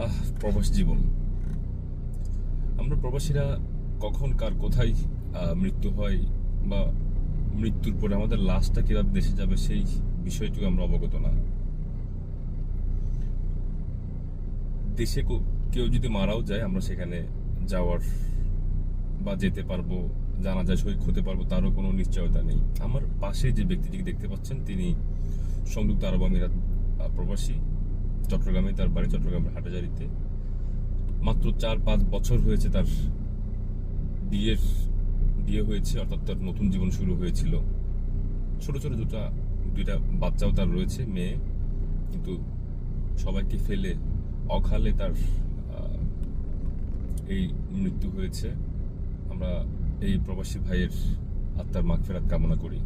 আহ, প্রবাস জীবন। আমরা প্রবাসীরা কখন কার কোথায় মৃত্যু হয় বা মৃত্যুর পরে আমাদের লাশটা কীভাবে দেশে যাবে সেই বিষয়টুকু আমরা অবগত না। দেশে কেউ যদি মারাও যায়, আমরা সেখানে যাওয়ার বা যেতে পারব জানা যায় শরিক হতে পারব, তারও কোনো নিশ্চয়তা নেই। আমার পাশে যে ব্যক্তিটিকে দেখতে পাচ্ছেন, তিনি সংযুক্ত আরব আমিরাত প্রবাসী। চট্টগ্রামে তার বাড়ি চট্টগ্রামের হাটাজারিতে মাত্র চার পাঁচ বছর হয়েছে তার বিয়ের, বিয়ে হয়েছে, অর্থাৎ তার নতুন জীবন শুরু হয়েছিল। ছোট ছোট দুটা, দুইটা বাচ্চাও তার রয়েছে, মেয়ে। কিন্তু সবাইকে ফেলে অকালে তার এই মৃত্যু হয়েছে। আমরা এই প্রবাসী ভাইয়ের আত্মার মাগফেরাত কামনা করি।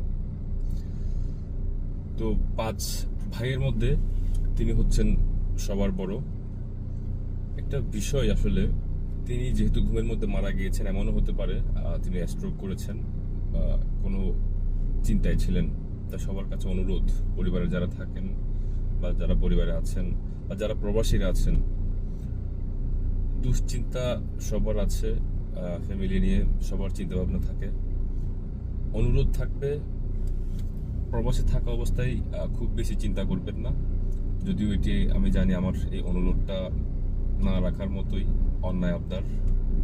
তো পাঁচ ভাইয়ের মধ্যে তিনি হচ্ছেন সবার বড়। একটা বিষয় আসলে, তিনি যেহেতু ঘুমের মধ্যে মারা গিয়েছেন, এমনও হতে পারে তিনি স্ট্রোক করেছেন, বা কোনো চিন্তায় ছিলেন, তা সবার কাছে অনুরোধ। পরিবারে যারা থাকেন, বা যারা পরিবারে আছেন, বা যারা প্রবাসীরা আছেন, দুশ্চিন্তা সবার আছে ফ্যামিলি নিয়ে সবার চিন্তা ভাবনা থাকে। অনুরোধ থাকবে, প্রবাসে থাকা অবস্থায় খুব বেশি চিন্তা করবেন না। যদিও এটি, আমি জানি আমার এই অনুরোধটা না রাখার মতোই অন্যায় আবদার,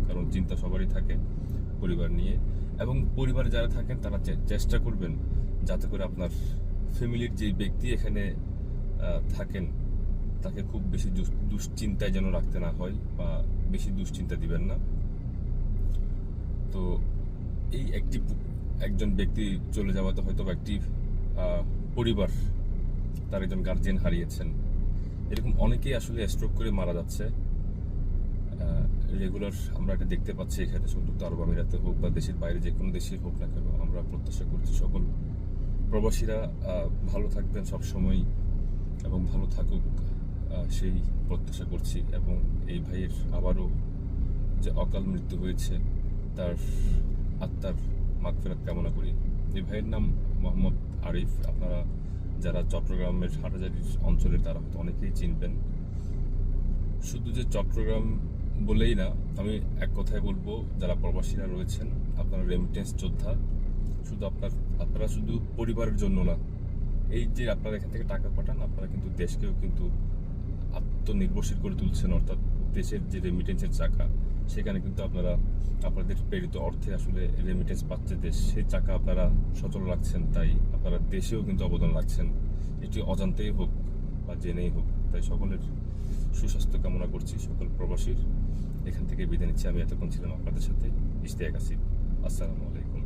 কারণ চিন্তা সবারই থাকে পরিবার নিয়ে। এবং পরিবারে যারা থাকেন, তারা চেষ্টা করবেন যাতে করে আপনার ফ্যামিলির যে ব্যক্তি এখানে থাকেন, তাকে খুব বেশি দুশ্চিন্তায় যেন রাখতে না হয় বা বেশি দুশ্চিন্তা দিবেন না। তো এই একটি একজন ব্যক্তি চলে যাওয়াতে হয়তো একটি পরিবার তার একজন গার্জিয়ান হারিয়েছেন। এরকম অনেকেই আসলে স্ট্রোক করে মারা যাচ্ছে। রেগুলার আমরা এটা দেখতে পাচ্ছি এখানে সংযুক্ত আরব আমিরাতে হোক বা দেশের বাইরে যে কোনো দেশেই হোক না কেন, আমরা প্রত্যাশা করছি সকল প্রবাসীরা ভালো থাকবেন সব সময় এবং ভালো থাকুক সেই প্রত্যাশা করছি এবং এই ভাইয়ের আবারও যে অকাল মৃত্যু হয়েছে, তার আত্মার মাগফেরাত কামনা করি। এই ভাইয়ের নাম মোহাম্মদ আরিফ। আপনারা যারা চট্টগ্রামের হাটাজারির অঞ্চলের, তারা হয়তো অনেকেই চিনবেন। শুধু যে চট্টগ্রাম বলেই না, আমি এক কথায় বলব, যারা প্রবাসীরা রয়েছেন, আপনারা রেমিটেন্স যোদ্ধা, শুধু আপনার, আপনারা শুধু পরিবারের জন্য না, এই যে আপনারা এখান থেকে টাকা পাঠান, আপনারা কিন্তু দেশকেও কিন্তু আত্মনির্ভরশীল করে তুলছেন, অর্থাৎ দেশের যে রেমিটেন্সের চাকা, সেখানে কিন্তু আপনারা, আপনাদের প্রেরিত অর্থে আসলে রেমিটেন্স পাচ্ছে দেশ। সেই চাকা আপনারা সচল রাখছেন, তাই আপনারা দেশেও কিন্তু অবদান রাখছেন। এটি অজান্তেই হোক বা জেনেই হোক, তাই সকলের সুস্বাস্থ্য কামনা করছি সকল প্রবাসীর। এখান থেকে বিদায় নিচ্ছি। আমি এতক্ষণ ছিলাম আপনাদের সাথে ইশতিয়াক আসিফ। আসসালামু আলাইকুম।